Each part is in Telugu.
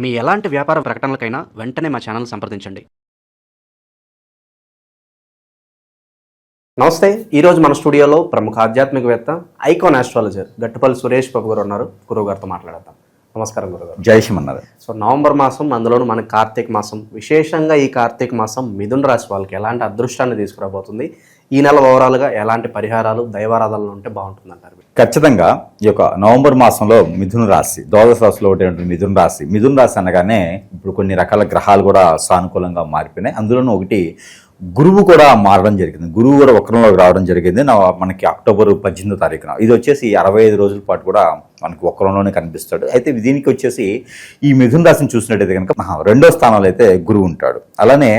మీ ఎలాంటి వ్యాపార ప్రకటనలకైనా వెంటనే మా ఛానల్ సంప్రదించండి. నమస్తే ఈరోజు మన స్టూడియోలో ప్రముఖ ఆధ్యాత్మికవేత్త ఐకాన్ ఆస్ట్రాలజర్ గట్టుపల్లి సురేష్ బాబు గారు ఉన్నారు. గురువు గారితో మాట్లాడదాం నమస్కారం గురుగారు జయశం అన్నారు సో నవంబర్ మాసం అందులోనూ మన కార్తీక మాసం విశేషంగా ఈ కార్తీక మాసం మిథున రాశి వాళ్ళకి ఎలాంటి అదృష్టాన్ని తీసుకురాబోతుంది? ఈ నెల ఓవరాల్గా ఎలాంటి పరిహారాలు దైవారాధనలు ఉంటే బాగుంటుందంటారు ఖచ్చితంగా ఈ యొక్క నవంబర్ మాసంలో మిథున రాశి ద్వాదశ రాశిలో ఒకటి మిథున రాశి. మిథున రాశి అనగానే ఇప్పుడు కొన్ని రకాల గ్రహాలు కూడా సానుకూలంగా మారిపోయినాయి. అందులోనూ ఒకటి గురువు కూడా మారడం జరిగింది. గురువు కూడా వక్రంలోకి రావడం జరిగింది. నా మనకి అక్టోబర్ పద్దెనిమిదో తారీఖున. ఇది వచ్చేసి అరవై ఐదు రోజుల పాటు కూడా మనకి వక్రంలోనే కనిపిస్తాడు. అయితే దీనికి వచ్చేసి ఈ మిథున రాశిని చూసినట్టయితే కనుక రెండో స్థానంలో అయితే గురువు ఉంటాడు. అలానే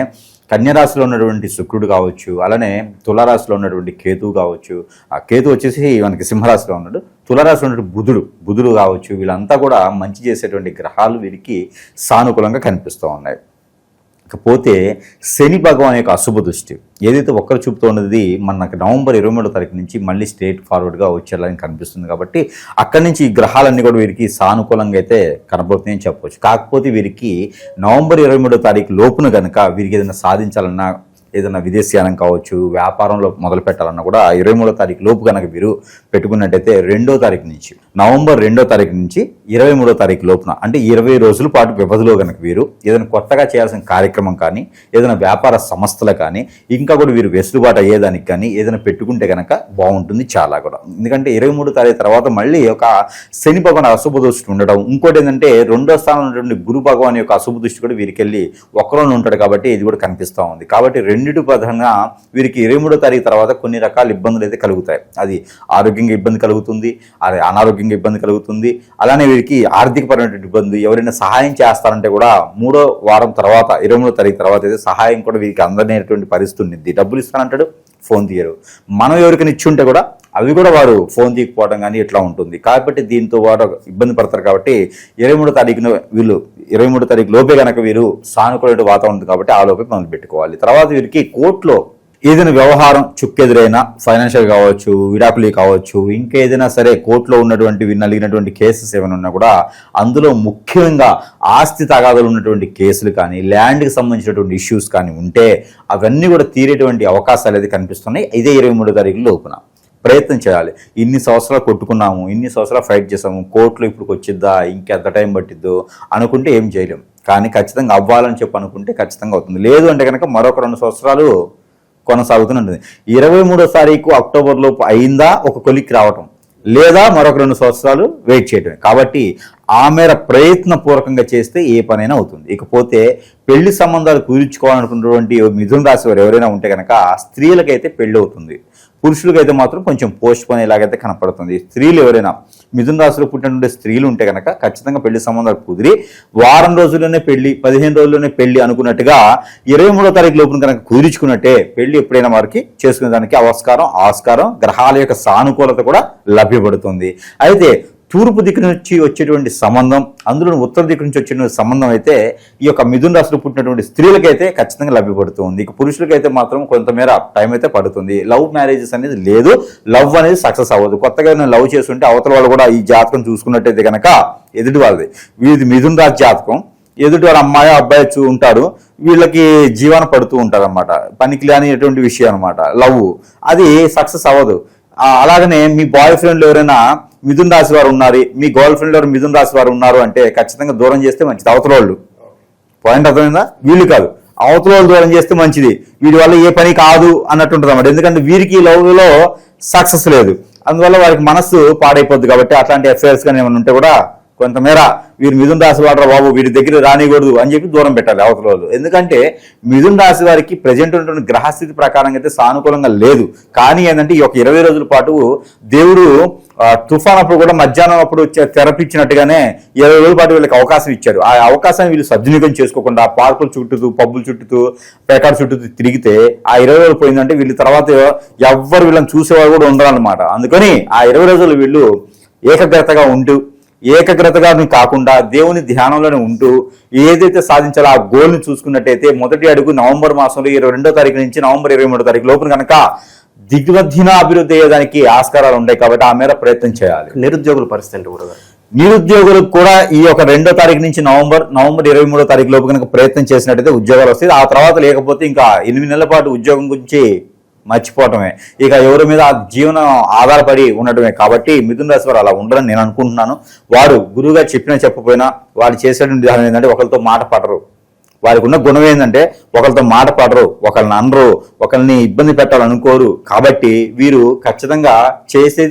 కన్యరాశిలో ఉన్నటువంటి శుక్రుడు కావచ్చు అలానే తులారాశిలో ఉన్నటువంటి కేతువు కావచ్చు ఆ కేతు వచ్చేసి మనకి సింహరాశిలో ఉన్నాడు. తులారాశిలో ఉన్నటువంటి బుధుడు బుధుడు కావచ్చు వీళ్ళంతా కూడా మంచి చేసేటువంటి గ్రహాలు వీరికి సానుకూలంగా కనిపిస్తూ ఉన్నాయి. పోతే శని భగవాన్ యొక్క అశుభ దృష్టి. ఏదైతే ఒక్కరు చూపుతూ ఉన్నది మనకు నవంబర్ ఇరవై మూడో తారీఖు నుంచి మళ్ళీ స్ట్రేట్ ఫార్వర్డ్గా వచ్చేలాగా కనిపిస్తుంది కాబట్టి అక్కడి నుంచి ఈ గ్రహాలన్నీ కూడా వీరికి సానుకూలంగా అయితే కనబడుతున్నాయని చెప్పవచ్చు కాకపోతే వీరికి నవంబర్ ఇరవై మూడో తారీఖు లోపున కనుక వీరికి ఏదైనా సాధించాలన్నా ఏదైనా విదేశీయానం కావచ్చు వ్యాపారంలో మొదలు పెట్టాలన్నా కూడా ఇరవై మూడో తారీఖు లోపు కనుక మీరు పెట్టుకున్నట్టయితే రెండో తారీఖు నుంచి నవంబర్ రెండో తారీఖు నుంచి ఇరవై మూడో తారీఖు లోపున అంటే ఇరవై రోజుల పాటు వ్యవధిలో కనుక వీరు ఏదైనా కొత్తగా చేయాల్సిన కార్యక్రమం కానీ ఏదైనా వ్యాపార సంస్థలు కానీ ఇంకా కూడా వీరు వెసులుబాటు అయ్యేదానికి కానీ ఏదైనా పెట్టుకుంటే కనుక బాగుంటుంది చాలా కూడా. ఎందుకంటే ఇరవై మూడో తారీఖు తర్వాత మళ్ళీ ఒక శని భగవాన్ అశుభ దృష్టి ఉండడం ఇంకోటి ఏంటంటే రెండో స్థానంలో ఉన్నటువంటి గురు భగవాన్ యొక్క అశుభ దృష్టి కూడా వీరికి వెళ్ళి ఒక్కరోనే ఉంటాడు కాబట్టి ఇది కూడా కనిపిస్తూ ఉంది. కాబట్టి రెండింటి పదంగా వీరికి ఇరవై మూడో తారీఖు తర్వాత కొన్ని రకాల ఇబ్బందులు అయితే కలుగుతాయి. అది ఆరోగ్యంగా ఇబ్బంది కలుగుతుంది అది అనారోగ్యంగా ఇబ్బంది కలుగుతుంది. అలానే వీరికి ఆర్థికపరమైనటువంటి ఇబ్బంది ఎవరైనా సహాయం చేస్తారంటే కూడా మూడో వారం తర్వాత ఇరవై మూడో తారీఖు తర్వాత అయితే సహాయం కూడా వీరికి అందనేటువంటి పరిస్థితి ఉండింది డబ్బులు ఇస్తానంటాడు ఫోన్ తీయరు మనం ఎవరికైనా ఇచ్చి ఉంటే కూడా అవి కూడా వారు ఫోన్ తీయకపోవడం కానీ ఇట్లా ఉంటుంది. కాబట్టి దీంతో వారు ఇబ్బంది పడతారు కాబట్టి ఇరవై మూడో తారీఖున వీళ్ళు ఇరవై మూడో తారీఖు లోపే కనుక వీరు సానుకూల వాతావరణం కాబట్టి ఆ లోపే మొదలు పెట్టుకోవాలి తర్వాత వీరికి కోర్టులో ఏదైనా వ్యవహారం చుక్కెదురైనా ఫైనాన్షియల్ కావచ్చు విడాకులు కావచ్చు ఇంకేదైనా సరే కోర్టులో ఉన్నటువంటి నలిగినటువంటి కేసెస్ ఏమైనా ఉన్నా కూడా అందులో ముఖ్యంగా ఆస్తి తగాదాలు ఉన్నటువంటి కేసులు కానీ ల్యాండ్కి సంబంధించినటువంటి ఇష్యూస్ కానీ ఉంటే అవన్నీ కూడా తీరేటువంటి అవకాశాలు అయితే కనిపిస్తున్నాయి. ఇదే ఇరవై మూడో తారీఖు లోపున ప్రయత్నం చేయాలి. ఇన్ని సంవత్సరాలు కొట్టుకున్నాము ఇన్ని సంవత్సరాలు ఫైట్ చేసాము కోర్టులో ఇప్పుడు వచ్చిద్దా ఇంకెంత టైం పట్టిద్దో అనుకుంటే ఏం చేయలేం. కానీ ఖచ్చితంగా అవ్వాలని చెప్పి అనుకుంటే ఖచ్చితంగా అవుతుంది. లేదు అంటే కనుక మరొక రెండు సంవత్సరాలు కొనసాగుతూనే ఉంటుంది ఇరవై మూడో తారీఖు అక్టోబర్ లోపు అయిందా? ఒక కొలిక్కి రావటం. లేదా మరొక రెండు సంవత్సరాలు వెయిట్ చేయటమే. కాబట్టి ఆ మేర ప్రయత్నపూర్వకంగా చేస్తే ఏ పనైనా అవుతుంది. ఇకపోతే పెళ్ళి సంబంధాలు కుదుర్చుకోవాలనుకున్నటువంటి మిథున రాశి వారు ఎవరైనా ఉంటే కనుక స్త్రీలకైతే పెళ్ళి అవుతుంది. పురుషులకైతే మాత్రం కొంచెం పోస్ట్ పోనేలాగైతే కనపడుతుంది. స్త్రీలు ఎవరైనా మిథున రాశిలో పుట్టినటువంటి స్త్రీలు ఉంటే కనుక ఖచ్చితంగా పెళ్ళి సంబంధాలు కుదిరి వారం రోజుల్లోనే పెళ్ళి పదిహేను రోజుల్లోనే పెళ్ళి అనుకున్నట్టుగా ఇరవై మూడో తారీఖు లోపున కనుక కుదిరించుకున్నట్టే పెళ్ళి ఎప్పుడైనా వారికి చేసుకునే దానికి ఆస్కారం ఆస్కారం గ్రహాల యొక్క సానుకూలత కూడా లభ్యపడుతుంది. అయితే తూర్పు దిక్కు నుంచి వచ్చేటువంటి సంబంధం అందులో ఉత్తర దిక్కు నుంచి వచ్చేటువంటి సంబంధం అయితే ఈ యొక్క మిథున రాశిలో పుట్టినటువంటి స్త్రీలకైతే ఖచ్చితంగా లభ్యపడుతుంది. ఇక పురుషులకైతే మాత్రం కొంతమేర టైం అయితే పడుతుంది. లవ్ మ్యారేజెస్ అనేది లేదు. లవ్ అనేది సక్సెస్ అవ్వదు. కొత్తగా నేను లవ్ చేస్తుంటే అవతల వాళ్ళు కూడా ఈ జాతకం చూసుకున్నట్టయితే కనుక ఎదుటి వాళ్ళది. వీది మిథున రాశి జాతకం. ఎదుటి వారు అమ్మాయి అబ్బాయి చూ ఉంటారు వీళ్ళకి జీవన పడుతూ ఉంటారు అనమాట పనికి లేనిటువంటి విషయం అనమాట లవ్ అది సక్సెస్ అవ్వదు. అలాగనే మీ బాయ్ ఫ్రెండ్లు ఎవరైనా మిథున్ రాశి వారు ఉన్నారు మీ గర్ల్ ఫ్రెండ్ ఎవరు మిథున్ రాశి వారు ఉన్నారు అంటే ఖచ్చితంగా దూరం చేస్తే మంచిది. అవతల వాళ్ళు. పాయింట్ అర్థమైందా? వీళ్ళు కాదు. అవతల వాళ్ళు దూరం చేస్తే మంచిది. వీడి వల్ల ఏ పని కాదు అన్నట్టు ఉంటుంది అన్నమాట ఎందుకంటే వీరికి లవ్లో సక్సెస్ లేదు. అందువల్ల వారికి మనస్సు పాడైపోద్ది కాబట్టి అట్లాంటి అఫైర్స్ కానీ ఏమైనా ఉంటే కూడా కొంతమేర వీరు మిథున రాశి వాడరా బాబు వీరి దగ్గర రానికూడదు అని చెప్పి దూరం పెట్టాలి అవతల వాళ్ళు. ఎందుకంటే మిథున రాశి వారికి ప్రజెంట్ ఉన్నటువంటి గ్రహస్థితి ప్రకారంగా అయితే సానుకూలంగా లేదు. కానీ ఏంటంటే ఈ యొక్క ఇరవై రోజుల పాటు దేవుడు తుఫాన్ అప్పుడు కూడా మధ్యాహ్నం అప్పుడు తెరపించినట్టుగానే తెరపిచ్చినట్టుగానే ఇరవై రోజుల పాటు వీళ్ళకి అవకాశం ఇచ్చారు ఆ అవకాశాన్ని వీళ్ళు సద్వినియోగం చేసుకోకుండా పార్కులు చుట్టూ పబ్బులు చుట్టూ పేకాడు చుట్టూ తిరిగితే ఆ ఇరవై రోజులు పోయిందంటే వీళ్ళు తర్వాత ఎవ్వరు వీళ్ళని చూసేవారు కూడా ఉండరు అనమాట అందుకని ఆ ఇరవై రోజులు వీళ్ళు ఏకగ్రతగా ఉంటూ ఏకగ్రతగా కాకుండా దేవుని ధ్యానంలోనే ఉంటూ ఏదైతే సాధించాలో ఆ గోల్ని చూసుకున్నట్టయితే మొదటి అడుగు నవంబర్ మాసంలో ఇరవై రెండో తారీఖు నుంచి నవంబర్ ఇరవై మూడో తారీఖు లోపల కనుక దిగ్వధిన అభివృద్ధి అయ్యేదానికి ఆస్కారాలు ఉంటాయి కాబట్టి ఆ మేర ప్రయత్నం చేయాలి. నిరుద్యోగుల పరిస్థితి గురుగారు? నిరుద్యోగులకు కూడా ఈ యొక్క రెండో తారీఖు నుంచి నవంబర్ నవంబర్ ఇరవై మూడో తారీఖు లోపు కనుక ప్రయత్నం చేసినట్టయితే ఉద్యోగాలు వస్తాయి. ఆ తర్వాత లేకపోతే ఇంకా ఎనిమిది నెలల పాటు ఉద్యోగం గురించి మర్చిపోవటమే. ఇక ఎవరి మీద జీవనం ఆధారపడి ఉండటమే. కాబట్టి మిథున రాశి వారు అలా ఉండరని నేను అనుకుంటున్నాను. వారు గురువుగా చెప్పినా చెప్పపోయినా వారు చేసేటువంటి విధానం ఏంటంటే ఒకరితో మాట పడరు. వారికి ఉన్న గుణం ఏంటంటే ఒకరితో మాట పడరు ఒకరిని అనరు ఒకరిని ఇబ్బంది పెట్టాలనుకోరు కాబట్టి వీరు ఖచ్చితంగా చేసే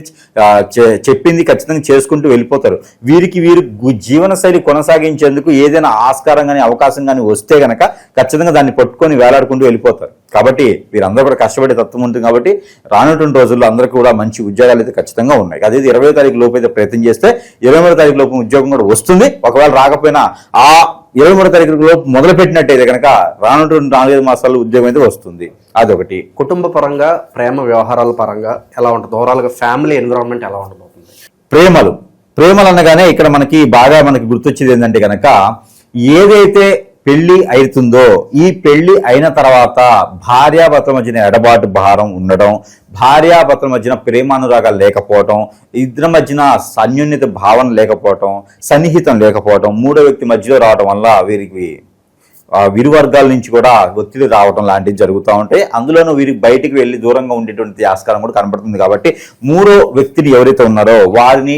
చెప్పింది ఖచ్చితంగా చేసుకుంటూ వెళ్ళిపోతారు. వీరికి వీరు గు- జీవనశైలి కొనసాగించేందుకు ఏదైనా ఆస్కారం కానీ అవకాశం కానీ వస్తే కనుక ఖచ్చితంగా దాన్ని పట్టుకొని వేలాడుకుంటూ వెళ్ళిపోతారు. కాబట్టి వీరందరూ కూడా కష్టపడే తత్వం ఉంటుంది కాబట్టి రానటువంటి రోజుల్లో అందరికీ కూడా మంచి ఉద్యోగాలు అయితే ఖచ్చితంగా ఉన్నాయి. అదే ఇరవై తారీఖు లోపు అయితే ప్రయత్నం చేస్తే ఇరవై మూడో తారీఖు లోపు ఉద్యోగం కూడా వస్తుంది. ఒకవేళ రాకపోయినా ఆ ఇరవై మూడో తారీఖు లోపు మొదలు పెట్టినట్టయితే కనుక రానున్నటువంటి నాలుగైదు మాసాల్లో ఉద్యోగం అయితే వస్తుంది. అదొకటి. కుటుంబ పరంగా ప్రేమ వ్యవహారాల పరంగా ఎలా ఉంటుంది? ఓవరాల్గా ఫ్యామిలీ ఎన్విరాన్మెంట్ ఎలా ఉండబోతుంది? ప్రేమలు. ప్రేమలు అనగానే ఇక్కడ మనకి బాగా మనకి గుర్తొచ్చేది ఏంటంటే కనుక ఏదైతే పెళ్ళి అవుతుందో ఈ పెళ్ళి అయిన తర్వాత భార్యాభర్తల మధ్యన ఎడబాటు భారం ఉండడం భార్యాభర్తల మధ్యన ప్రేమానురాగాలు లేకపోవటం ఇద్దరి మధ్యన సన్యోన్యత భావన లేకపోవటం సన్నిహితం లేకపోవటం మూడో వ్యక్తి మధ్యలో రావడం వల్ల వీరికి విరు వర్గాల నుంచి కూడా ఒత్తిడి రావడం లాంటివి జరుగుతూ ఉంటాయి. అందులోనూ వీరికి బయటికి వెళ్ళి దూరంగా ఉండేటువంటి ఆస్కారం కూడా కనబడుతుంది కాబట్టి మూడో వ్యక్తిని ఎవరైతే ఉన్నారో వారిని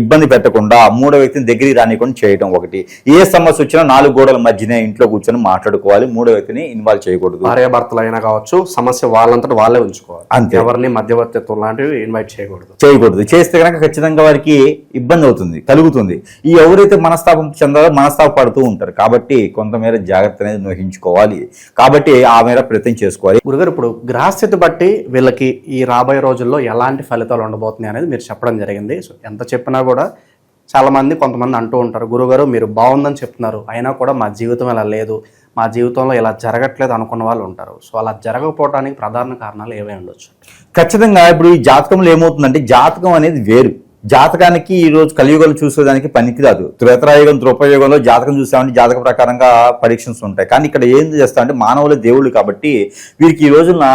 ఇబ్బంది పెట్టకుండా మూడో వ్యక్తిని దగ్గరికి రానికుండా చేయడం ఒకటి. ఏ సమస్య వచ్చినా నాలుగు గోడల మధ్యనే ఇంట్లో కూర్చొని మాట్లాడుకోవాలి. మూడో వ్యక్తిని ఇన్వాల్వ్ చేయకూడదు. భార్య భర్తలు అయినా కావచ్చు సమస్య వాళ్ళంతటా వాళ్ళే ఉంచుకోవాలి. అంతే. ఎవరిని మధ్యవర్తిత్వం లాంటివి ఇన్వైట్ చేయకూడదు. చేయకూడదు. చేస్తే కనుక ఖచ్చితంగా వారికి ఇబ్బంది అవుతుంది కలుగుతుంది. ఈ ఎవరైతే మనస్తాపం చెందాలో మనస్తాప పడుతూ ఉంటారు. కాబట్టి కొంతమేర జాగ్రత్త అనేది వహించుకోవాలి కాబట్టి ఆ మేర ప్రయత్నం చేసుకోవాలి. గురుగారు ఇప్పుడు గ్రహస్థితి బట్టి వీళ్ళకి ఈ రాబోయే రోజుల్లో ఎలాంటి ఫలితాలు ఉండబోతున్నాయి అనేది మీరు చెప్పడం జరిగింది. సో ఎంత చెప్పినా కూడా చాలా మంది కొంతమంది అంటూ ఉంటారు గురుగారు మీరు బాగుందని చెప్తున్నారు. అయినా కూడా మా జీవితం ఇలా లేదు. మా జీవితంలో ఇలా జరగట్లేదు అనుకున్న వాళ్ళు ఉంటారు. సో అలా జరగకపోవడానికి ప్రధాన కారణాలు ఏవై ఉండొచ్చు? ఖచ్చితంగా ఇప్పుడు ఈ జాతకంలో ఏమవుతుందంటే జాతకం అనేది వేరు. జాతకానికి ఈ రోజు కలియుగంలో చూసేదానికి పనికిరాదు. త్రేతరాయుగం త్రోపయుగంలో జాతకం చూసామంటే జాతక ప్రకారంగా పరీక్షన్స్ ఉంటాయి. కానీ ఇక్కడ ఏం చేస్తా అంటే మానవుల దేవుళ్ళు కాబట్టి వీరికి ఈ రోజున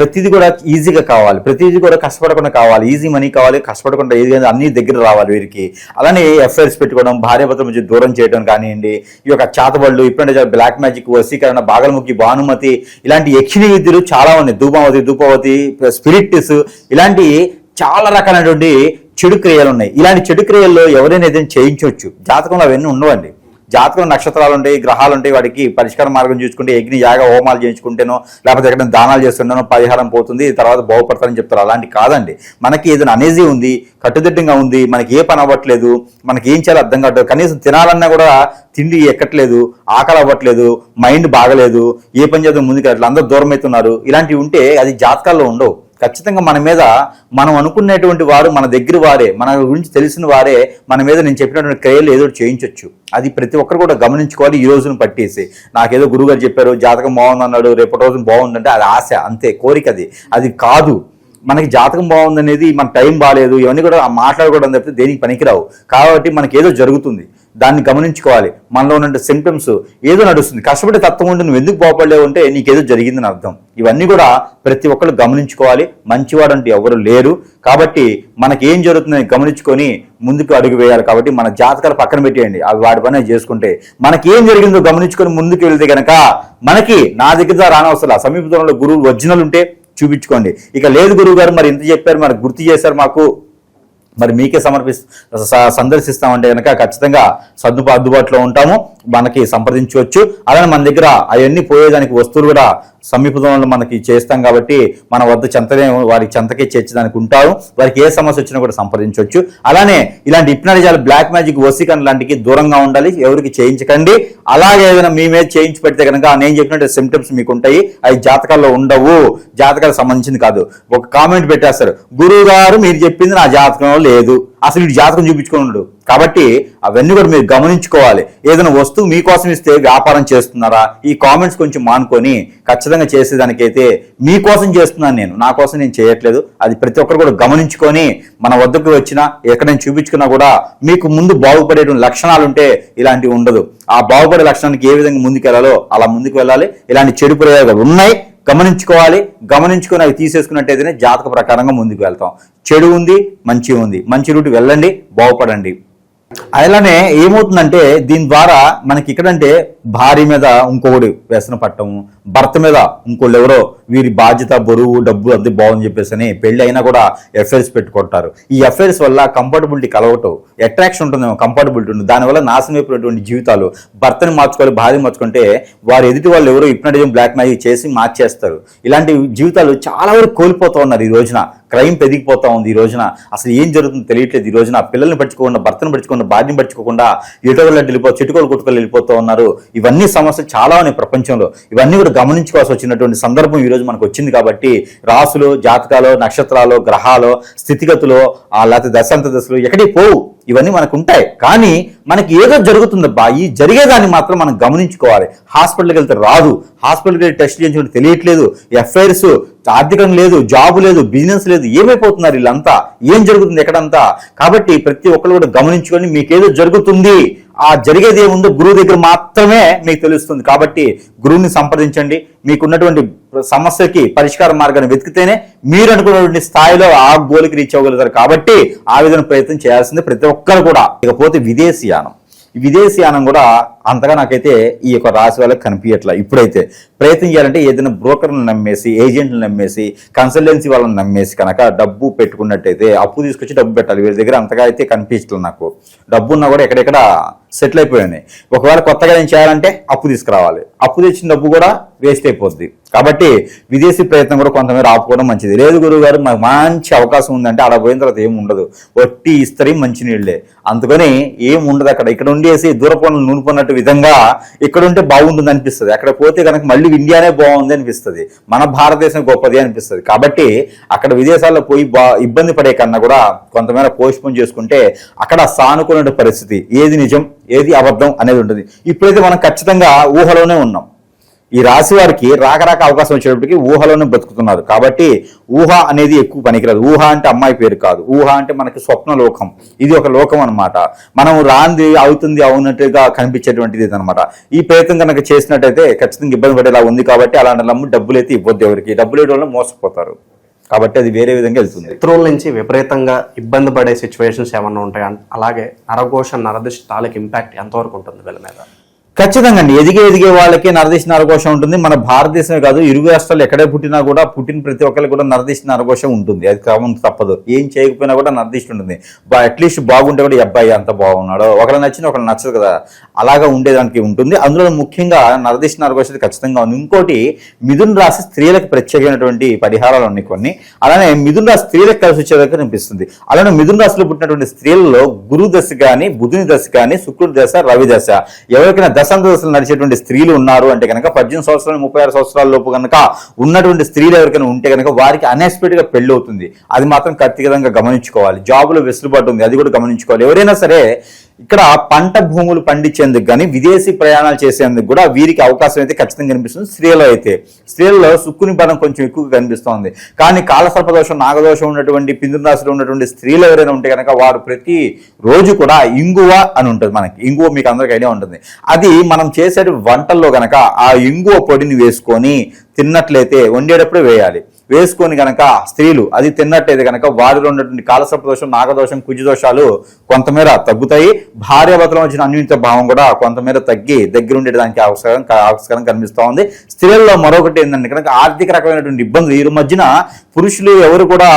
ప్రతిదీ కూడా ఈజీగా కావాలి. ప్రతిదీ కూడా కష్టపడకుండా కావాలి. ఈజీ మనీ కావాలి. కష్టపడకుండా ఏది కానీ అన్ని దగ్గర రావాలి వీరికి. అలానే ఎఫ్ఐఆర్స్ పెట్టుకోవడం భార్యాభర్తల మధ్య దూరం చేయడం కానివ్వండి ఈ యొక్క చాతబళ్ళు ఇప్పుడంటే బ్లాక్ మ్యాజిక్ వసీకరణ బాగలముఖి భానుమతి ఇలాంటి యక్షిణి విద్యలు చాలా ఉన్నాయి. ధూపావతి ధూపవతి స్పిరిట్స్ ఇలాంటి చాలా రకాలైనటువంటి చెడు క్రియలు ఉన్నాయి. ఇలాంటి చెడు క్రియల్లో ఎవరైనా ఏదైనా చేయించవచ్చు. జాతకంలో అవన్నీ ఉండవండి. జాతకం నక్షత్రాలు ఉంటాయి గ్రహాలు ఉంటాయి వాడికి పరిష్కార మార్గం చూసుకుంటే యజ్ఞ యాగ హోమాలు చేయించుకుంటేనో లేకపోతే ఎక్కడ దానాలు చేస్తుంటేనో పరిహారం పోతుంది తర్వాత బాగుపడతారని చెప్తారు. అలాంటి కాదండి. మనకి ఏదైనా అనేజీ ఉంది కట్టుదిట్టంగా ఉంది మనకి ఏ పని అవ్వట్లేదు మనకి ఏం చేయాలో అర్థం కావట్లేదు కనీసం తినాలన్నా కూడా తిండి ఎక్కట్లేదు ఆకలి అవ్వట్లేదు మైండ్ బాగలేదు ఏ పని చేద్దాం ముందుకు వెళ్ళట్లేదు అందరూ దూరం అవుతున్నారు ఇలాంటివి ఉంటే అది జాతకాల్లో ఉండవు. ఖచ్చితంగా మన మీద మనం అనుకునేటువంటి వారు మన దగ్గర వారే మన గురించి తెలిసిన వారే మన మీద నేను చెప్పినటువంటి క్రియలు ఏదో చేయించవచ్చు అది ప్రతి ఒక్కరు కూడా గమనించుకోవాలి ఈ రోజును పట్టేసి. నాకేదో గురుగారు చెప్పారు జాతకం బాగుందన్నాడు రేపటి రోజు బాగుందంటే అది ఆశ అంతే కోరిక అది. అది కాదు. మనకి జాతకం బాగుందనేది మన టైం బాగాలేదు ఇవన్నీ కూడా మాట్లాడుకోవడం తప్పితే దేనికి పనికిరావు. కాబట్టి మనకి ఏదో జరుగుతుంది. దాన్ని గమనించుకోవాలి. మనలో ఉన్న సింప్టమ్స్ ఏదో నడుస్తుంది. కష్టపడే తత్వం ఉండి నువ్వు ఎందుకు బాగుపడలేవు అంటే నీకేదో జరిగిందని అర్థం. ఇవన్నీ కూడా ప్రతి ఒక్కరు గమనించుకోవాలి. మంచివాడు అంటే ఎవరు లేరు. కాబట్టి మనకి ఏం జరుగుతుందని గమనించుకొని ముందుకు అడుగు వేయాలి కాబట్టి మన జాతకాలు పక్కన పెట్టేయండి. అవి వాడి పని చేసుకుంటే. మనకి ఏం జరిగిందో గమనించుకొని ముందుకు వెళ్తే గనక మనకి నా దగ్గర రానవసరం సమీప దూరంలో గురువు ఒరిజినల్ ఉంటే చూపించుకోండి. ఇక లేదు గురువు గారు మరి ఇంత చెప్పారు మరి గుర్తు చేశారు మాకు. మరి మీకే సమర్పి స- సందర్శిస్తామంటే కనుక ఖచ్చితంగా సర్దుబా అందుబాటులో ఉంటాము. మనకి సంప్రదించవచ్చు. అలానే మన దగ్గర అవన్నీ పోయేదానికి వస్తువులు కూడా సమీపంలో మనకి చేస్తాం కాబట్టి మన వద్ద చెంతనే వారికి చెంతకే చేర్చడానికి ఉంటారు. వారికి ఏ సమస్య వచ్చినా కూడా సంప్రదించవచ్చు. అలానే ఇలాంటి ఇప్నాడిజాలు బ్లాక్ మ్యాజిక్ వసీకరణ లాంటికి దూరంగా ఉండాలి. ఎవరికి చేయించకండి. అలాగే ఏదైనా మీ మీద చేయించి పెడితే కనుక నేను చెప్పినట్టు సిమ్టమ్స్ మీకు ఉంటాయి. అవి జాతకాల్లో ఉండవు. జాతకాలకు సంబంధించింది కాదు. ఒక కామెంట్ పెట్టేస్తారు. గురువు గారు మీరు చెప్పింది నా జాతకంలో లేదు. అసలు ఇటు జాతకం చూపించుకున్నాడు కాబట్టి అవన్నీ కూడా మీరు గమనించుకోవాలి. ఏదైనా వస్తువు మీకోసం ఇస్తే వ్యాపారం చేస్తున్నారా? ఈ కామెంట్స్ కొంచెం మానుకొని ఖచ్చితంగా చేసేదానికైతే మీకోసం చేస్తున్నాను నేను. నా కోసం నేను చేయట్లేదు. అది ప్రతి ఒక్కరు కూడా గమనించుకొని మన వద్దకు వచ్చినా ఎక్కడైనా చూపించుకున్నా కూడా మీకు ముందు బాగుపడే లక్షణాలు ఉంటే ఇలాంటివి ఉండదు. ఆ బాగుపడే లక్షణానికి ఏ విధంగా ముందుకు వెళ్ళాలో అలా ముందుకు వెళ్ళాలి. ఇలాంటి చెడు ప్రయోగాలు ఉన్నాయి. గమనించుకోవాలి. గమనించుకొని అవి తీసేసుకున్నట్టయితేనే జాతక ప్రకారంగా ముందుకు వెళ్తాం. చెడు ఉంది మంచి ఉంది. మంచి రూట్ వెళ్ళండి బాగుపడండి. అలానే ఏమవుతుందంటే దీని ద్వారా మనకి ఇక్కడంటే భార్య మీద ఇంకొకటి వ్యసన పట్టడం భర్త మీద ఇంకోళ్ళు ఎవరో వీరి బాధ్యత బరువు డబ్బు అది బాగుంది చెప్పేసి అని పెళ్ళి అయినా కూడా ఎఫ్ఐఆర్స్ పెట్టుకుంటారు. ఈ ఎఫ్ఐఆర్స్ వల్ల కంఫర్టబిలిటీ కలవటం అట్రాక్షన్ ఉంటుంది కంఫర్టబిలిటీ ఉంటుంది. దానివల్ల నాశనం అయిపోయినటువంటి జీవితాలు భర్తని మార్చుకోవాలి భార్య మార్చుకుంటే వారు ఎదుటి వాళ్ళు ఎవరో హిప్నటిజం బ్లాక్ మ్యాజిక్ చేసి మార్చేస్తారు. ఇలాంటి జీవితాలు చాలా వరకు కోల్పోతూ ఉన్నారు ఈ రోజున. క్రైమ్ పెరిగిపోతా ఉంది ఈ రోజున. అసలు ఏం జరుగుతుందో తెలియట్లేదు ఈ రోజున. పిల్లల్ని పట్టుకోకుండా భర్తను పట్టుకోకుండా భార్యను పట్టుకోకుండా ఎటో వెళ్ళిపో చిటుకోలు కొట్టుకోలు వెళ్ళిపోతూ ఉన్నారు. ఇవన్నీ సమస్యలు చాలా ఉన్నాయి ప్రపంచంలో. ఇవన్నీ కూడా గమనించుకోవాల్సి వచ్చినటువంటి సందర్భం ఈ రోజు మనకు వచ్చింది కాబట్టి రాసులు జాతకాలు నక్షత్రాలు గ్రహాలు స్థితిగతులు లేకపోతే దశాంత దశలు ఎక్కడికి పోవు. ఇవన్నీ మనకు ఉంటాయి కానీ మనకి ఏదో జరుగుతుందబ్బా ఈ జరిగేదాన్ని మాత్రం మనం గమనించుకోవాలి. హాస్పిటల్కి వెళ్తే రాదు. హాస్పిటల్కి వెళ్ళి టెస్ట్ చేయించుకుంటే తెలియట్లేదు. ఎఫ్ఐఆర్స్ ఆర్థికం లేదు జాబ్ లేదు బిజినెస్ లేదు ఏమైపోతున్నారు వీళ్ళంతా? ఏం జరుగుతుంది ఎక్కడంతా? కాబట్టి ప్రతి ఒక్కరు కూడా గమనించుకొని మీకేదో జరుగుతుంది. ఆ జరిగేది ఏముందో గురువు దగ్గర మాత్రమే మీకు తెలుస్తుంది. కాబట్టి గురువుని సంప్రదించండి. మీకున్నటువంటి సమస్యకి పరిష్కార మార్గాన్ని వెతికితేనే మీరు అనుకున్నటువంటి స్థాయిలో ఆ గోల్కి రీచ్ అవ్వగలుగుతారు. కాబట్టి ఆ విధంగా ప్రయత్నం చేయాల్సింది ప్రతి ఒక్కరు కూడా. ఇకపోతే విదేశీయానం విదేశీయానం కూడా అంతగా నాకైతే ఈ యొక్క రాశి వాళ్ళకి కనిపించట్లా. ఇప్పుడైతే ప్రయత్నం చేయాలంటే ఏదైనా బ్రోకర్లను నమ్మేసి ఏజెంట్లు నమ్మేసి కన్సల్టెన్సీ వాళ్ళని నమ్మేసి కనుక డబ్బు పెట్టుకున్నట్టయితే అప్పు తీసుకొచ్చి డబ్బు పెట్టాలి. వీళ్ళ దగ్గర అంతగా అయితే కనిపించట్లేదు నాకు. డబ్బు ఉన్నా కూడా ఎక్కడెక్కడ సెటిల్ అయిపోయాయి ఒకవేళ కొత్తగా నేను చేయాలంటే అప్పు తీసుకురావాలి. అప్పు తెచ్చిన డబ్బు కూడా వేస్ట్ అయిపోద్ది. కాబట్టి విదేశీ ప్రయత్నం కూడా కొంతమేర ఆపుకోవడం మంచిది. లేదు గురువు గారు మాకు మంచి అవకాశం ఉందంటే అక్కడ పోయిన తర్వాత ఏమి ఉండదు. వట్టి ఇస్తరి మంచి నీళ్ళే అందుకని ఏం ఉండదు అక్కడ. ఇక్కడ ఉండేసి దూరపనులు నూనెపోయినట్టు విధంగా ఇక్కడ ఉంటే బాగుంటుంది అనిపిస్తుంది. అక్కడ పోతే కనుక మళ్ళీ ఇండియానే బాగుంది అనిపిస్తుంది. మన భారతదేశం గొప్పది అనిపిస్తుంది. కాబట్టి అక్కడ విదేశాల్లో పోయి బా ఇబ్బంది పడే కన్నా కూడా కొంతమేర పోస్ట్పోన్ చేసుకుంటే అక్కడ సానుకూల పరిస్థితి ఏది నిజం ఏది అబద్ధం అనేది ఉంటుంది. ఇప్పుడైతే మనం ఖచ్చితంగా ఊహలోనే ఉన్నాం. ఈ రాశి వారికి రాకరాక అవకాశం వచ్చేటప్పటికి ఊహలోనే బతుకుతున్నారు. కాబట్టి ఊహ అనేది ఎక్కువ పనికిరాదు. ఊహ అంటే అమ్మాయి పేరు కాదు. ఊహ అంటే మనకి స్వప్న లోకం ఇది ఒక లోకం అనమాట మనం రాంది అవుతుంది అవునట్టుగా కనిపించేటువంటిది అనమాట ఈ ప్రయత్నం కనుక చేసినట్టయితే ఖచ్చితంగా ఇబ్బంది పడేలా ఉంది కాబట్టి అలాంటి నమ్ము డబ్బులు అయితే ఇవ్వద్దు ఎవరికి. డబ్బులు వేయడం మోసపోతారు. కాబట్టి అది వేరే విధంగా వెళ్తుంది. శత్రువుల నుంచి విపరీతంగా ఇబ్బంది పడే సిచ్యువేషన్స్ ఏమన్నా ఉంటాయి? అలాగే నరఘోష నరదృష్టి తాలకు ఇంపాక్ట్ ఎంతవరకు ఉంటుంది వీళ్ళ మీద? ఖచ్చితంగా అండి. ఎదిగే ఎదిగే వాళ్ళకి నరదీశ నరఘోషం ఉంటుంది. మన భారతదేశమే కాదు ఇరుగు రాష్ట్రాలు ఎక్కడే పుట్టినా కూడా పుట్టిన ప్రతి ఒక్కరికి కూడా నరదీశ నరఘోషం ఉంటుంది. అది క్రమం తప్పదు. ఏం చేయకపోయినా కూడా నరదీశ ఉంటుంది. అట్లీస్ట్ బాగుంటే కూడా ఈ అబ్బాయి అంత బాగున్నాడో. ఒకరు నచ్చిన ఒకరు నచ్చదు కదా. అలాగా ఉండేదానికి ఉంటుంది. అందులో ముఖ్యంగా నరదీశ నరఘోషం ఖచ్చితంగా ఉంది. ఇంకోటి మిథున్ రాశి స్త్రీలకు ప్రత్యేకమైనటువంటి పరిహారాలు ఉన్నాయి కొన్ని. అలానే మిథున్ రాశి స్త్రీలకు కలిసి వచ్చేదాకా అనిపిస్తుంది. అలానే మిథున్ రాశిలో పుట్టినటువంటి స్త్రీలలో గురు దశ కానీ బుధుని దశ కానీ శుక్రుడి దశ రవి దశ. ఎవరికైనా దశలు నడిచేటువంటి స్త్రీలు ఉన్నారు అంటే కనుక పద్దెనిమిది సంవత్సరాలు ముప్పై ఆరు సంవత్సరాల లోపు కనుక ఉన్నటువంటి స్త్రీలు ఎవరికైనా ఉంటే కనుక వారికి అన్ఎక్స్పెక్టెడ్గా అవుతుంది అది మాత్రం ఖచ్చితంగా గమనించుకోవాలి. జాబ్లో వెసులుబాటు ఉంది. అది కూడా గమనించుకోవాలి. ఎవరైనా సరే ఇక్కడ పంట భూములు పండించేందుకు కానీ విదేశీ ప్రయాణాలు చేసేందుకు కూడా వీరికి అవకాశం అయితే ఖచ్చితంగా కనిపిస్తుంది. స్త్రీలో అయితే. స్త్రీలలో సుక్కుని బలం కొంచెం ఎక్కువగా కనిపిస్తోంది. కానీ కాలసర్పదోషం నాగదోషం ఉన్నటువంటి పిందుని ఉన్నటువంటి స్త్రీలు ఎవరైనా ఉంటే కనుక వారు ప్రతి రోజు కూడా ఇంగువ అని ఉంటుంది మనకి. ఇంగువ మీకు అందరికి ఐడియా ఉంటుంది. అది మనం చేసే వంటల్లో కనుక ఆ ఇంగువ పొడిని వేసుకొని తిన్నట్లయితే వండేటప్పుడు వేయాలి. వేసుకొని గనక స్త్రీలు అది తిన్నట్టయితే గనక వారిలో ఉన్నటువంటి కాలసర్పదోషం నాగదోషం కుజదోషాలు కొంతమేర తగ్గుతాయి. భార్యాభర్తలో వచ్చిన అన్యూన్యత భావం కూడా కొంతమేర తగ్గి దగ్గర ఉండేదానికి అవసరం ఆస్కారం కనిపిస్తూ ఉంది. స్త్రీలలో మరొకటి ఏంటంటే కనుక ఆర్థిక రకమైనటువంటి ఇబ్బందులు ఈ మధ్యన పురుషులు ఎవరు కూడా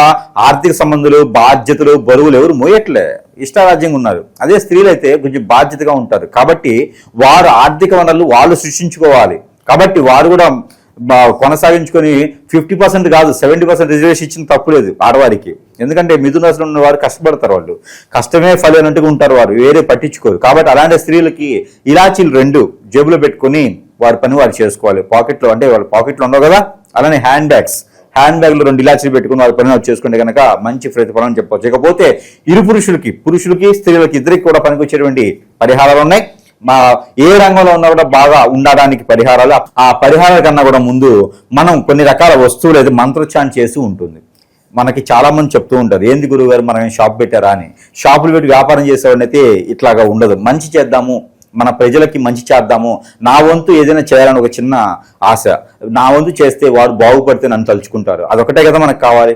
ఆర్థిక సంబంధాలు బాధ్యతలు బరువులు ఎవరు మోయట్లే. ఇష్టారాజ్యంగా ఉన్నారు. అదే స్త్రీలు అయితే కొంచెం బాధ్యతగా ఉంటారు. కాబట్టి వారు ఆర్థిక వనరులు వాళ్ళు సృష్టించుకోవాలి. కాబట్టి వారు కూడా కొనసాగించుకొని ఫిఫ్టీ పర్సెంట్ కాదు సెవెంటీ పర్సెంట్ రిజర్వేషన్ ఇచ్చిన తప్పులేదు ఆడవారికి. ఎందుకంటే మిథున రాశిలో ఉన్న వారు కష్టపడతారు వాళ్ళు. కష్టమే ఫలైనట్టుగా ఉంటారు వారు వేరే పట్టించుకోరు. కాబట్టి అలాంటి స్త్రీలకి ఇలాచీలు రెండు జేబులో పెట్టుకొని వారి పని వారు చేసుకోవాలి. పాకెట్లో అంటే వాళ్ళ పాకెట్లో ఉండవు కదా? అలానే హ్యాండ్ బ్యాగ్స్. హ్యాండ్ బ్యాగ్లో రెండు ఇలాచీలు పెట్టుకుని వారి పని వారు చేసుకుంటే కనుక మంచి ప్రతిఫలం అని చెప్పవచ్చు. ఇకపోతే ఇరు పురుషులకి పురుషులకి స్త్రీలకి ఇద్దరికి కూడా పనికొచ్చేటువంటి పరిహారాలు ఉన్నాయి. మా ఏ రంగంలో ఉన్నా కూడా బాగా ఉండడానికి పరిహారాలు ఆ పరిహారాల కన్నా కూడా ముందు మనం కొన్ని రకాల వస్తువులు అయితే మంత్రోచ్చారణ చేసి ఉంటుంది. మనకి చాలా మంది చెప్తూ ఉంటారు ఏంది గురువుగారు మనం షాప్ పెట్టారా? అని. షాపులు పెట్టి వ్యాపారం చేసేవాడినైతే ఇట్లాగా ఉండదు. మంచి చేద్దాము మన ప్రజలకి మంచి చేద్దాము నా వంతు ఏదైనా చేయాలని ఒక చిన్న ఆశ. నా వంతు చేస్తే వారు బాగుపడితే నన్ను తలుచుకుంటారు. అదొకటే కదా మనకు కావాలి.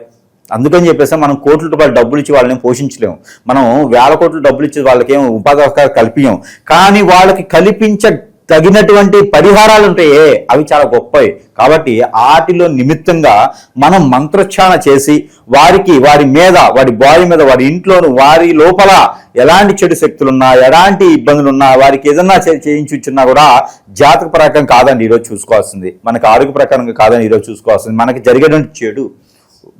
అందుకని చెప్పేసి మనం కోట్ల రూపాయలు డబ్బులు ఇచ్చి వాళ్ళని పోషించలేము. మనం వేల కోట్ల డబ్బులు ఇచ్చి వాళ్ళకి ఏం ఉపాధి అవకాశాలు కానీ వాళ్ళకి కల్పించ తగినటువంటి పరిహారాలు ఉంటాయే అవి చాలా గొప్పవి. కాబట్టి వాటిలో నిమిత్తంగా మనం మంత్రోచ్చారణ చేసి వారికి వారి మీద వారి బాడీ మీద వారి ఇంట్లోను వారి లోపల ఎలాంటి చెడు శక్తులున్నా ఎలాంటి ఇబ్బందులున్నా వారికి ఏదన్నా చేయించున్నా కూడా జాతక ప్రకారం కాదండి ఈరోజు చూసుకోవాల్సింది. మనకి ఆరోగ్య ప్రకారంగా కాదని ఈరోజు చూసుకోవాల్సింది. మనకి జరిగేటువంటి చెడు.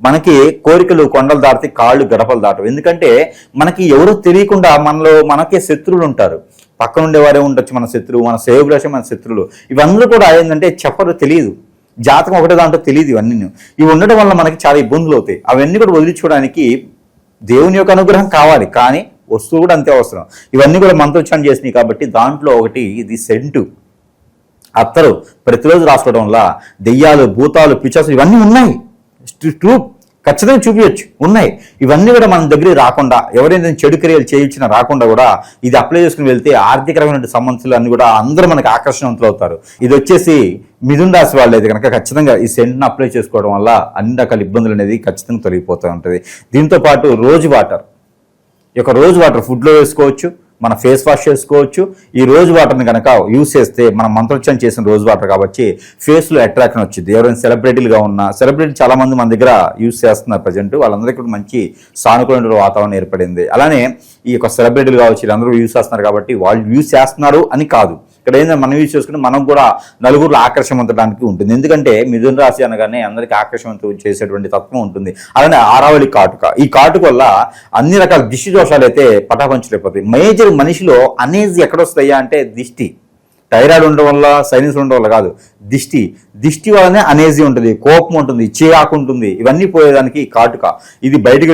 మనకి కోరికలు కొండలు దాటితే కాళ్ళు గడపలు దాటవు. ఎందుకంటే మనకి ఎవరో తెలియకుండా మనలో మనకే శత్రువులు ఉంటారు. పక్కన ఉండేవారే ఉండొచ్చు మన శత్రువు మన సేవకులే మన శత్రువులు. ఇవన్నీ కూడా ఏంటంటే చెప్పరు తెలియదు. జాతకం ఒకటే దాంట్లో తెలియదు ఇవన్నీ ఇవి ఉండడం వల్ల మనకి చాలా ఇబ్బందులు అవుతాయి. అవన్నీ కూడా వదిలించుకోవడానికి దేవుని యొక్క అనుగ్రహం కావాలి. కానీ వస్తువు కూడా అంతే అవసరం. ఇవన్నీ కూడా మంత్రోచ్చారణ చేసినాయి కాబట్టి దాంట్లో ఒకటి ఇది సెంటు. అత్తరు ప్రతిరోజు రాసుకోవడం వల్ల దెయ్యాలు భూతాలు పిచాసులు ఇవన్నీ ఉన్నాయి. ట్రూ ఖచ్చితంగా చూపించచ్చు ఉన్నాయి. ఇవన్నీ కూడా మన దగ్గరికి రాకుండా ఎవరైనా చెడు క్రియలు చేయించినా రాకుండా కూడా ఇది అప్లై చేసుకుని వెళ్తే ఆర్థికరమైన సమస్యలు అన్ని కూడా అందరూ మనకి ఆకర్షణవంతులు అవుతారు. ఇది వచ్చేసి మిథున్ రాశి వాళ్ళు అయితే కనుక ఖచ్చితంగా ఈ సెంట్ని అప్లై చేసుకోవడం వల్ల అన్ని రకాల ఇబ్బందులు అనేది ఖచ్చితంగా తొలగిపోతూ ఉంటుంది. దీంతో పాటు రోజు వాటర్. ఈ యొక్క రోజు వాటర్ ఫుడ్లో వేసుకోవచ్చు. మన ఫేస్ వాష్ చేసుకోవచ్చు. ఈ రోజు వాటర్ని కనుక యూస్ చేస్తే మనం మంత్రోచ్చారం చేసిన రోజు వాటర్ కాబట్టి ఫేస్లో అట్రాక్షన్ వచ్చింది ఎవరైనా సెలబ్రిటీలుగా ఉన్నా సెలబ్రిటీ చాలా మంది మన దగ్గర యూస్ చేస్తున్నారు ప్రజెంట్. వాళ్ళందరికీ కూడా మంచి సానుకూల వాతావరణం ఏర్పడింది. అలానే ఈ యొక్క సెలబ్రిటీలు కావచ్చు వీళ్ళందరూ యూస్ చేస్తున్నారు కాబట్టి వాళ్ళు యూస్ చేస్తున్నారు అని కాదు. ఇక్కడ ఏంటంటే మనం యూజ్ చేసుకుంటే మనం కూడా నలుగురు ఆకర్షవంతడానికి ఉంటుంది. ఎందుకంటే మిథున రాశి అనగానే అందరికీ ఆకర్షణ చేసేటువంటి తత్వం ఉంటుంది. అలానే ఆరావళి కాటుక. ఈ కాటుక వల్ల అన్ని రకాల దిష్టి దోషాలు అయితే పటాపంచలేకపోతాయి మేజర్ మనిషిలో అనేజ్ ఎక్కడొస్తాయా అంటే దిష్టి. థైరాయిడ్ ఉండడం వల్ల సైనస్ ఉండడం వల్ల కాదు. దిష్టి. దిష్టి వల్లనే అనేజీ ఉంటుంది. కోపం ఉంటుంది. చిరాకు ఉంటుంది. ఇవన్నీ పోయేదానికి కాటుక. ఇది బయటకు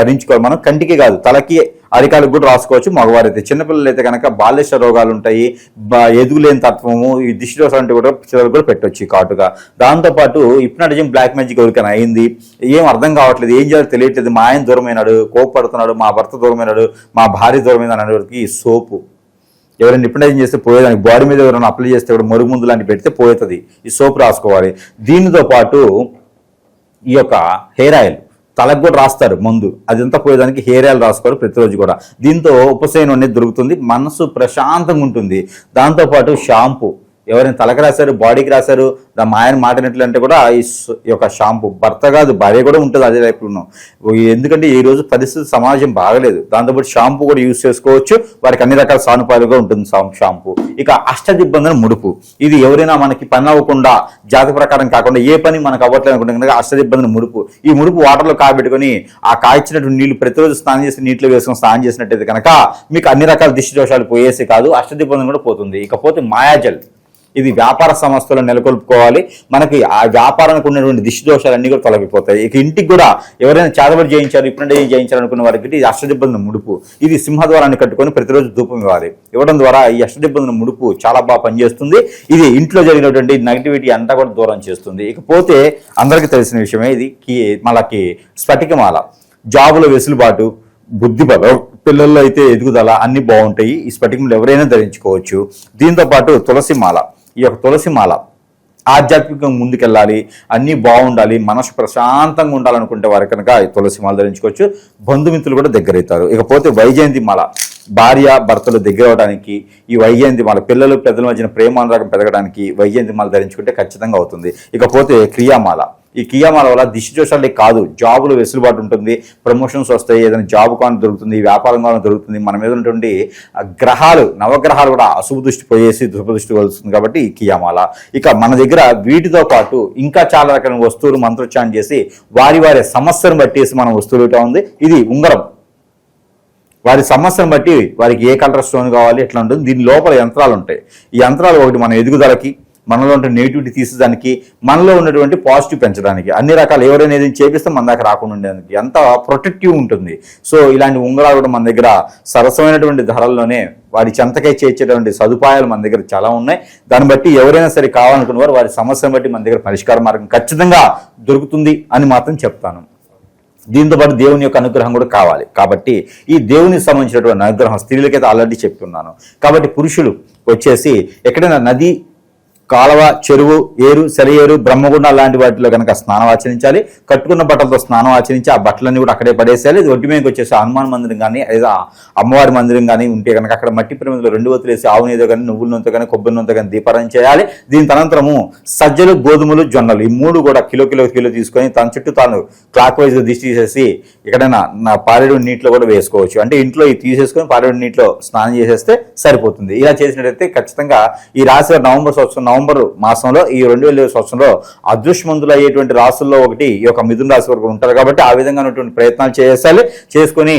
ధరించుకోవాలి. మనం కంటికి కాదు. తలకి అరికాలకు కూడా రాసుకోవచ్చు. మగవారైతే చిన్నపిల్లలు అయితే కనుక బాల్యశ రోగాలు ఉంటాయి ఎదుగులేని తత్వము ఈ దిష్టి దోషాలు అంటే కూడా పిల్లలు కూడా పెట్టవచ్చు ఈ దాంతోపాటు హిప్నాటిజం బ్లాక్ మ్యాజిక్ ఎవరికైనా అయింది ఏం అర్థం కావట్లేదు ఏం చేయాలో తెలియట్లేదు మా ఆయన దూరమైనాడు కోపపడుతున్నాడు మా భర్త దూరమైనాడు మా భార్య దూరమైన అనేవారికి ఈ సోపు. ఎవరైనా నిపుణం చేస్తే పోయేదానికి బాడీ మీద ఎవరైనా అప్లై చేస్తే కూడా మరుగు ముందు లాంటి పెడితే పోతుంది ఈ సోప్ రాసుకోవాలి. దీనితో పాటు ఈ యొక్క హెయిర్ ఆయిల్. తలకు కూడా రాస్తారు ముందు. అదంతా పోయేదానికి హెయిర్ ఆయిల్ ప్రతిరోజు కూడా. దీంతో ఉపశమనం అనేది దొరుకుతుంది. మనసు ప్రశాంతంగా ఉంటుంది. దాంతోపాటు షాంపూ. ఎవరైనా తలకు రాశారు బాడీకి రాశారు దా మా ఆయన మాటినట్లు అంటే కూడా ఈ యొక్క షాంపూ. భర్త కాదు భార్య కూడా ఉంటుంది అదే లైఫ్లో ఎందుకంటే ఈ రోజు పరిస్థితి సమాజం బాగలేదు. దాంతోపాటు షాంపూ కూడా యూజ్ చేసుకోవచ్చు. వారికి అన్ని రకాల సానుపాలుగా ఉంటుంది షాంపూ. ఇక అష్టదిబ్బందన ముడుపు. ఇది ఎవరైనా మనకి పని అవ్వకుండా జాతి ప్రకారం కాకుండా ఏ పని మనకు అవ్వట్లేదు అనుకుంటే కనుక అష్టదిబ్బందన ముడుపు. ఈ ముడుపు వాటర్లో కాబెట్టుకొని ఆ కాయించినటువంటి నీళ్ళు ప్రతిరోజు స్నానం చేసి నీటిలో వేసుకొని స్నానం చేసినట్టయితే కనుక మీకు అన్ని రకాల దిష్టి దోషాలు పోయేసి కాదు అష్టదిబ్బందన కూడా పోతుంది. ఇకపోతే మాయాజల్. ఇది వ్యాపార సంస్థలు నెలకొల్పుకోవాలి. మనకి ఆ వ్యాపారానికి ఉన్నటువంటి దిష్టిదోషాలన్నీ కూడా తొలగిపోతాయి. ఇక ఇంటికి కూడా ఎవరైనా చేతబడి చేయించారు ఇప్పుడు చేయించారు అనుకున్న వారికి ఇది అష్టదిబ్బంది ముడుపు. ఇది సింహద్వారాన్ని కట్టుకొని ప్రతిరోజు ధూపం ఇవ్వాలి. ఇవ్వడం ద్వారా ఈ అష్టదిబ్బందుల ముడుపు చాలా బాగా పనిచేస్తుంది. ఇది ఇంట్లో జరిగినటువంటి నెగిటివిటీ అంతా కూడా దూరం చేస్తుంది. ఇకపోతే అందరికీ తెలిసిన విషయమే ఇది. కీ మనకి స్ఫటికమాల. జాబుల వెసులుబాటు బుద్ధి బలం పిల్లల్లో అయితే ఎదుగుదల అన్ని బాగుంటాయి. ఈ స్ఫటికములు ఎవరైనా ధరించుకోవచ్చు. దీంతో పాటు తులసి మాల ఈ యొక్క తులసి మాల. ఆధ్యాత్మికంగా ముందుకెళ్ళాలి అన్నీ బాగుండాలి మనసు ప్రశాంతంగా ఉండాలనుకుంటే వారు కనుక ఈ తులసి మాల ధరించుకోవచ్చు. బంధుమిత్రులు కూడా దగ్గరవుతారు. ఇకపోతే వైజయంతి మాల. భార్య భర్తలు దగ్గర అవడానికి ఈ వైజయంతి మాల పిల్లలు పెద్దల మధ్యన ప్రేమానురాగం పెరగడానికి వైజయంతి మాల ధరించుకుంటే ఖచ్చితంగా అవుతుంది. ఇకపోతే క్రియామాల. ఈ కియామాల వల్ల దిశ దోషాలే కాదు జాబులు వెసులుబాటు ఉంటుంది ప్రమోషన్స్ వస్తాయి ఏదైనా జాబ్ కానీ దొరుకుతుంది వ్యాపారం కానీ దొరుకుతుంది మన మీద ఉన్నటువంటి గ్రహాలు నవగ్రహాలు కూడా అశుభ దృష్టి పోయేసి శుభ దృష్టి వస్తుంది కాబట్టి ఈ కియామాల ఇక మన దగ్గర వీటితో పాటు ఇంకా చాలా రకాల వస్తువులు మంత్రోచ్చారణ చేసి వారి వారి సమస్యను బట్టేసి మన వస్తువులు ఉంది. ఇది ఉంగరం. వారి సమస్యను బట్టి వారికి ఏ కలర్ స్టోన్ కావాలి ఎట్లా ఉంటుంది దీని లోపల యంత్రాలు ఉంటాయి. ఈ యంత్రాలు ఒకటి మన ఎదుగుదలకి మనలో ఉంటే నెగిటివిటీ తీసేదానికి మనలో ఉన్నటువంటి పాజిటివ్ పెంచడానికి. అన్ని రకాలు ఎవరైనా ఏదైనా చేపిస్తే మన దాకా రాకుండా ఉండేదానికి ఎంత ప్రొటెక్టివ్ ఉంటుంది. సో ఇలాంటి ఉంగరాలు కూడా మన దగ్గర సరసమైనటువంటి ధరల్లోనే వారి చెంతకై చేర్చేటువంటి సదుపాయాలు మన దగ్గర చాలా ఉన్నాయి. దాన్ని బట్టి ఎవరైనా సరే కావాలనుకున్న వారు వారి సమస్యను బట్టి మన దగ్గర పరిష్కార మార్గం ఖచ్చితంగా దొరుకుతుంది అని మాత్రం చెప్తాను. దీంతో పాటు దేవుని యొక్క అనుగ్రహం కూడా కావాలి. కాబట్టి ఈ దేవునికి సంబంధించినటువంటి అనుగ్రహం స్త్రీలకైతే ఆల్రెడీ చెప్తున్నాను. కాబట్టి పురుషులు వచ్చేసి ఎక్కడైనా నది కాలవ చెరువు ఏరు సెలయేరు బ్రహ్మగుండ లాంటి వాటిలో కనుక స్నానం ఆచరించాలి. కట్టుకున్న బట్టలతో స్నానం ఆచరించి ఆ బట్టలన్నీ కూడా అక్కడే పడేసేయాలి. ఒడ్డు మీదకి వచ్చేసి హనుమాన్ మందిరం కానీ లేదా అమ్మవారి మందిరం కానీ ఉంటే కనుక అక్కడ మట్టి ప్రమిదలో రెండు వత్తులు వేసి ఆవు నీదో కానీ నువ్వుల నూనెతో కానీ కొబ్బరి నూనెతో కానీ దీపారాయణ చేయాలి. దీని అనంతరము సజ్జలు గోధుమలు జొన్నలు ఈ మూడు కూడా కిలో కిలో కిలో తీసుకొని తన చుట్టూ తాను క్లాక్ వైజ్ దిష్టి తీసేసి ఎక్కడైనా నా పారేడు నీటిలో కూడా వేసుకోవచ్చు. అంటే ఇంట్లో ఇది తీసేసుకొని పారేడు నీటిలో స్నానం చేసేస్తే సరిపోతుంది. ఇలా చేసినట్టయితే ఖచ్చితంగా ఈ రాశి నవంబర్ సంవత్సరం నవంబర్ మాసంలో ఈ రెండు వేల ఇరవై సంవత్సరంలో అదృష్టమంతులు అయ్యేటువంటి రాసుల్లో ఒకటి ఈ యొక్క మిథున రాశి వరకు ఉంటారు కాబట్టి ఆ విధంగా ఉన్నటువంటి ప్రయత్నాలు చేయాలి. చేసుకొని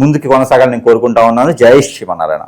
ముందుకు కొనసాగాలని నేను కోరుకుంటా ఉన్నాను. జై శ్రీమన్నారాయణ